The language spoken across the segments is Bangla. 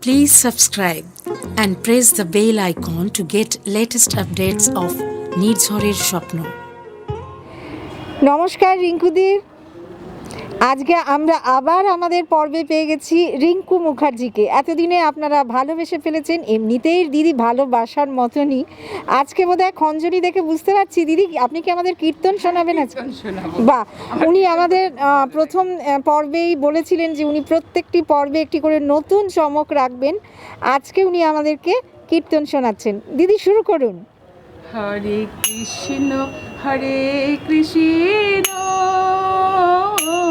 Please subscribe and press the bell icon to get latest updates of নির্ঝরের স্বপ্ন নমস্কার রিঙ্কুদি আজকে আমরা আবার আমাদের পর্বে পেয়ে গেছি রিঙ্কু মুখার্জিকে। এতদিনে আপনারা ভালোবেসে ফেলেছেন এমনিতেই দিদি ভালোবাসার মতনই। আজকে বোধহয় খঞ্জনি দেখে বুঝতে পারছি দিদি আপনি কি আমাদের কীর্তন শোনাবেন আজকে? বা উনি আমাদের প্রথম পর্বেই বলেছিলেন যে উনি প্রত্যেকটি পর্বে একটি করে নতুন চমক রাখবেন। আজকে উনি আমাদেরকে কীর্তন শোনাচ্ছেন। দিদি শুরু করুন। হরে কৃষ্ণ হরে কৃষ্ণ।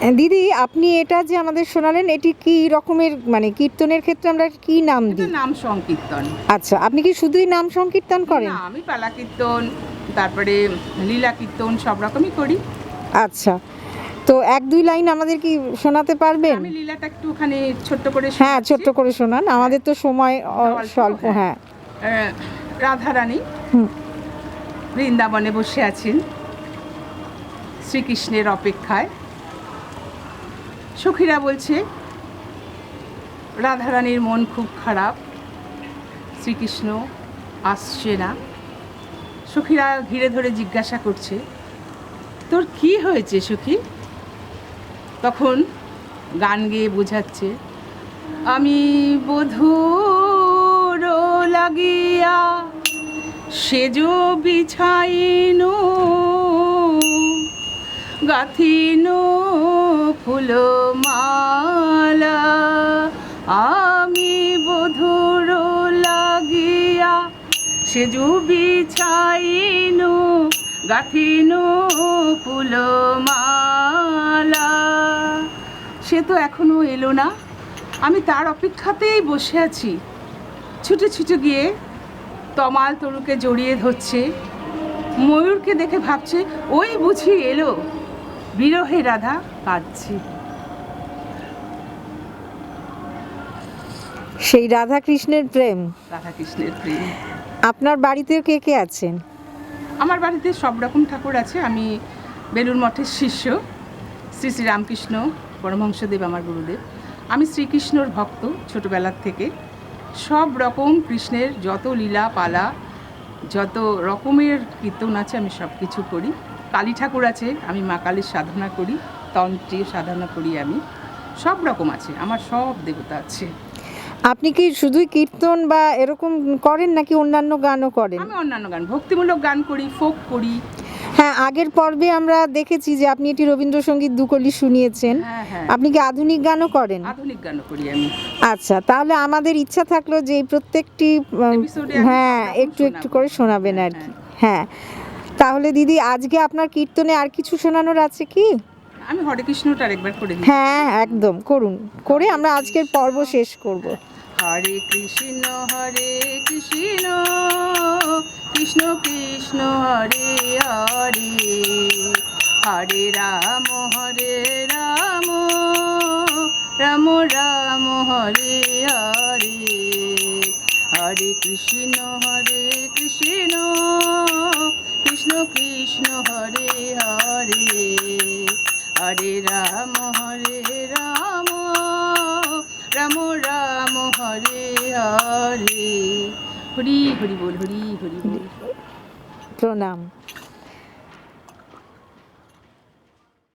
দিদি আপনি এটা যে আমাদের শোনালেন এটি কি রকমের মানে কীর্তনের ক্ষেত্রে আমরা কি নাম দিই? নাম সংকীর্তন। আচ্ছা আপনি কি শুধুই নাম সংকীর্তন করেন? না আমি পালা কীর্তন তারপরে লীলা কীর্তন সব রকমই করি। আচ্ছা তো এক দুই লাইন আমাদের কি শোনাতে পারবেন? আমি লীলাটা একটুখানি ছোট্ট করে হ্যাঁ। ছোট্ট করে শোনান আমাদের তো সময় অল্প, স্বল্প হ্যাঁ। আহ, রাধারানী হুম। বৃন্দাবনে বসে আছেন। শ্রীকৃষ্ণের অপেক্ষায়। সখীরা বলছে, রাধারানীর মন খুব খারাপ, শ্রীকৃষ্ণ আসছে না। সখীরা ঘিরে ধরে জিজ্ঞাসা করছে, তোর কি হয়েছে সখী? তখন গান গেয়ে বোঝাচ্ছে, আমি বধুর লাগিয়া সেজ বিছাইন গাথিন ফুল মালা আমি বধুর লাগিয়া সেজ বিছাইন, গাথিন ফুল মালা সে তো এখনও এলো না। আমি তার অপেক্ষাতেই বসে আছি। ছুটে ছুটে গিয়ে তমাল তরুকে জড়িয়ে ধরছে। ময়ূরকে দেখে ভাবছে, ওই বুঝি এলো? বিরহে রাধা কাঁদছে। সেই রাধা কৃষ্ণের প্রেম। রাধা কৃষ্ণের প্রেম। আপনার বাড়িতে কে কে আছেন? আমার বাড়িতে সব রকম ঠাকুর আছে। আমি বেলুর মঠের শিষ্য শ্রী শ্রী রামকৃষ্ণ পরমহংসদেব আমার গুরুদেব। আমি শ্রীকৃষ্ণর ভক্ত ছোটবেলার থেকে। সব রকম কৃষ্ণের যত লীলা পালা যত রকমের কীর্তন আছে আমি সব কিছু করি। কালী ঠাকুর আছে আমি মা কালীর সাধনা করি তন্ত্রীয় সাধনা করি আমি। সব রকম আছে আমার সব দেবতা আছে। আপনি কি শুধুই কীর্তন বা এরকম করেন নাকি অন্যান্য গানও করেন? আমি অন্যান্য গান ভক্তিমূলক গান করি ফোক করি। হ্যাঁ আগের পর্বে আমরা দেখেছি যে আপনি এটি রবীন্দ্রসঙ্গীত দুকলি শুনিয়েছেন। হ্যাঁ হ্যাঁ। আপনি কি আধুনিক গানও করেন? আধুনিক গানও করি আমি। আচ্ছা তাহলে আমাদের ইচ্ছা থাকল যে প্রত্যেকটি হ্যাঁ একটু একটু করে শোনাবেন আর কি। হ্যাঁ তাহলে দিদি আজকে আপনার কীর্তনে আর কিছু শোনানোর আছে কি? আমি হরে কৃষ্ণটা আরেকবার করে দিই। হ্যাঁ একদম করুন। করে আমরা আজকের পর্ব শেষ করব। হরে কৃষ্ণ হরে কৃষ্ণ কৃষ্ণ কৃষ্ণ হরে হরে। হরে রাম হরে রাম রাম রাম হরে হরে। হরে কৃষ্ণ হরে হরে হরে হরি হরি বল হরি হরি বল। প্রণাম।